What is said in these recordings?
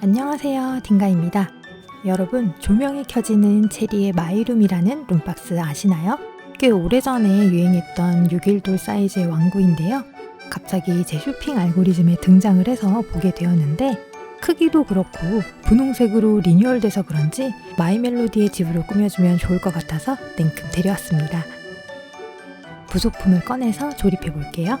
안녕하세요. 딩가입니다. 여러분 조명이 켜지는 체리의 마이룸이라는 룸박스 아시나요? 꽤 오래전에 유행했던 6일돌 사이즈의 왕구인데요. 갑자기 제 쇼핑 알고리즘에 등장을 해서 보게 되었는데 크기도 그렇고 분홍색으로 리뉴얼돼서 그런지 마이멜로디의 집으로 꾸며주면 좋을 것 같아서 냉큼 데려왔습니다. 부속품을 꺼내서 조립해 볼게요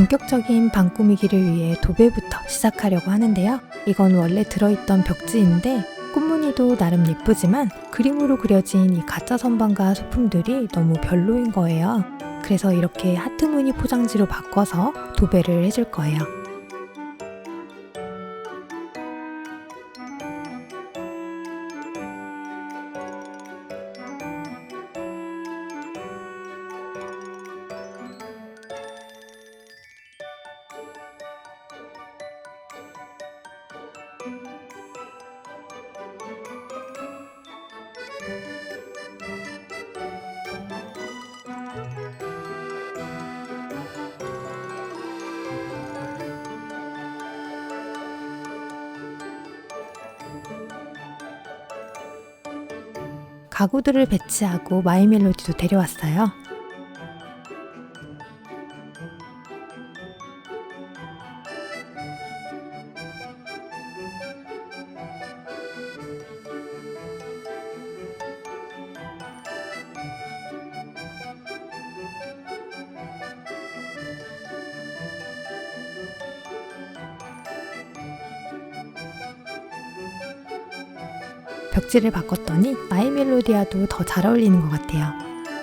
본격적인 방 꾸미기를 위해 도배부터 시작하려고 하는데요. 이건 원래 들어있던 벽지인데 꽃무늬도 나름 예쁘지만 그림으로 그려진 이 가짜 선반과 소품들이 너무 별로인 거예요. 그래서 이렇게 하트 무늬 포장지로 바꿔서 도배를 해줄 거예요. 가구들을 배치하고 마이 멜로디도 데려왔어요. 벽지를 바꿨더니 마이 멜로디와도 더 잘 어울리는 것 같아요.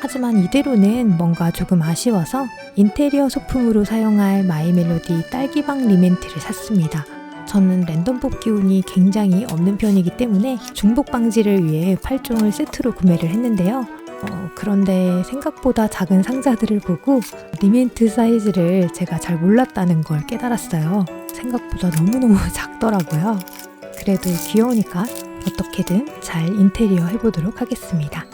하지만 이대로는 뭔가 조금 아쉬워서 인테리어 소품으로 사용할 마이 멜로디 딸기방 리멘트를 샀습니다. 저는 랜덤 뽑기 운이 굉장히 없는 편이기 때문에 중복 방지를 위해 8종을 세트로 구매를 했는데요. 어, 그런데 생각보다 작은 상자들을 보고 리멘트 사이즈를 제가 잘 몰랐다는 걸 깨달았어요. 생각보다 너무너무 작더라고요. 그래도 귀여우니까 어떻게든 잘 인테리어 해보도록 하겠습니다.